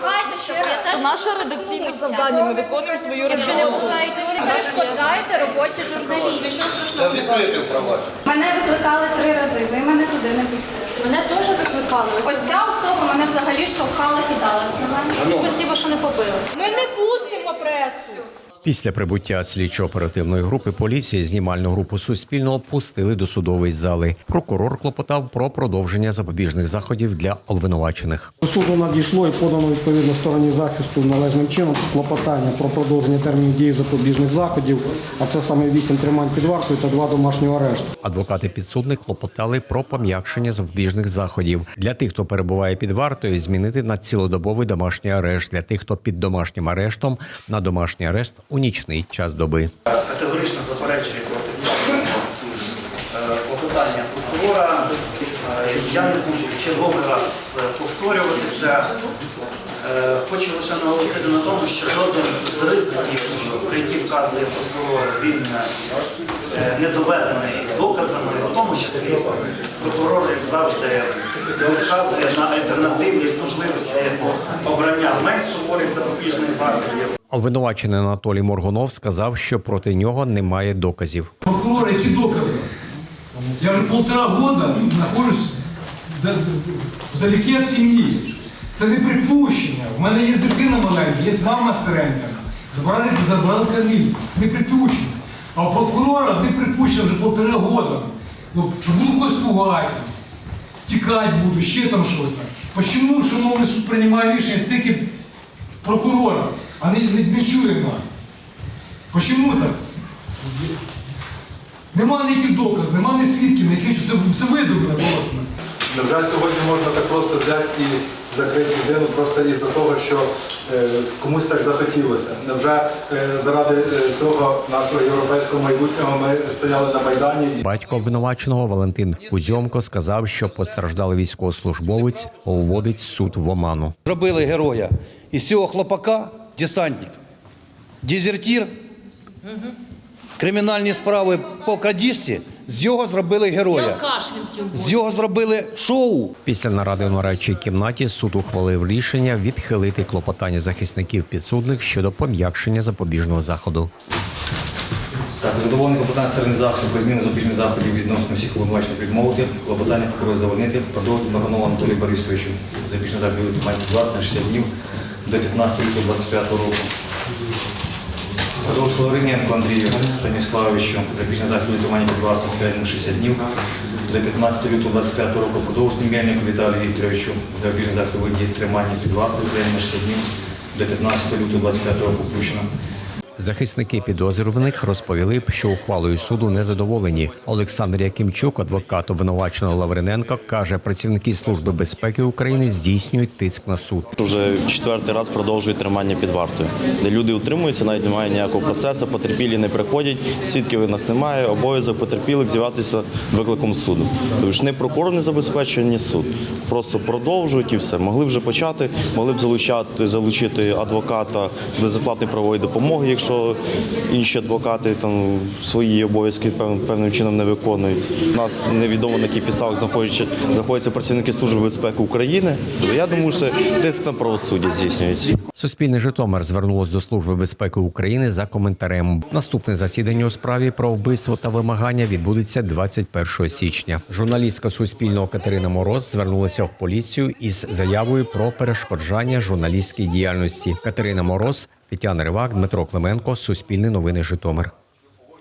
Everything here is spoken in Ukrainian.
Прохайте, щоб я теж Це наше редакційне завдання. Ми виконуємо свою Якщо не роботу. пускають люди, перешкоджаєте роботі журналістів. Це відкрите провадження. Мене викликали три рази, ви мене туди не пустили. Мене теж викликали. Ось ця особа мене взагалі штовхала, кидалась на мене. Спасибо, що не побили. Ми не пустимо пресу. Після прибуття слідчо-оперативної групи поліції знімальну групу Суспільного пустили до судової зали. Прокурор клопотав про продовження запобіжних заходів для обвинувачених. До суду надійшло і подано відповідно стороні захисту належним чином клопотання про продовження термінів дії запобіжних заходів, а це саме 8 тримань під вартою та 2 домашнього арешту. Адвокати підсудних клопотали про пом'якшення запобіжних заходів для тих, хто перебуває під вартою, змінити на цілодобовий домашній арешт для тих, хто під домашнім арештом на домашній арешт у нічний час доби. категорично заперечує проти е, прокурора. Я не буду в черговий раз повторюватися. Хочу лише наголосити на тому, що жоден з ризиків, про які вказує прокурор, він е, не доведений доказами, в тому числі прокурор, як завжди, вказує на альтернативність можливості обрання менш суворих запобіжних заходів. Обвинувачений Анатолій Моргунов сказав, що проти нього немає доказів. Прокурор, які докази? Я вже полтора года знаходжусь д- від сім'ї. Це не припущення. У мене є дитина маленька, є мама старенька. Забрали, забрали камільця. Це не припущення. А у прокурора не припущення вже полтора года. Ну, що буду когось пугати, тікати буду, ще там щось там. Чому шановний суд приймає рішення тільки прокурора, а не, не, не чує нас? Почему так? Нема ніяких доказів, нема ні свідків, яких це все видумано просто. Невже сьогодні можна так просто взяти і закрити людину просто із-за того, що е, комусь так захотілося? Невже е, заради е, цього нашого європейського майбутнього ми стояли на Майдані? Батько обвинуваченого Валентин Кузьомко сказав, що постраждалий військовослужбовець уводить суд в оману. Зробили героя. Із цього хлопака десантник, дезертір, кримінальні справи по крадіжці, з його зробили героя. З його зробили шоу. Після наради в нарадчій кімнаті суд ухвалив рішення відхилити клопотання захисників підсудних щодо пом'якшення запобіжного заходу. Так, задоволений клопотання сторони захисту про зміну запобіжних заходів відносно всіх обвинувачених відмовити, клопотання прокурора задовольнити, продовжити Баганову Анатолію Борисовичу запобіжний захід під на 60 днів до 15 лютого 25 року. Продовжити Лавриненко Андрію Станіславовичу запобіжний захід тримання під вартою 5 на 60 днів до 15 лютого 25 року. Продовжити Мельнику Віталію Вікторовичу запобіжний захід тримання під вартою 5 на 60 днів до 15 лютого 25 року включено. Захисники підозрюваних розповіли, що ухвалою суду не задоволені. Олександр Якимчук, адвокат обвинуваченого Лавриненка, каже, працівники служби безпеки України здійснюють тиск на суд. Вже четвертий раз продовжують тримання під вартою, де люди утримуються, навіть немає ніякого процесу, потерпілі не приходять, свідків у нас немає, обов'язок потерпілих з'яватися викликом суду. Тобто не прокурор не забезпечує, ні суд. Просто продовжують і все. Могли вже почати, могли б залучати, залучити адвоката безоплатної правової допомоги, якщо інші адвокати там свої обов'язки пев- певним чином не виконують. У нас невідомо на яких підставах знаходяться, працівники Служби безпеки України. Я думаю, що тиск на правосуддя здійснюється. Суспільне Житомир звернулось до Служби безпеки України за коментарем. Наступне засідання у справі про вбивство та вимагання відбудеться 21 січня. Журналістка Суспільного Катерина Мороз звернулася в поліцію із заявою про перешкоджання журналістській діяльності. Катерина Мороз, Тетяна Ривак, Дмитро Клименко, Суспільне новини Житомир.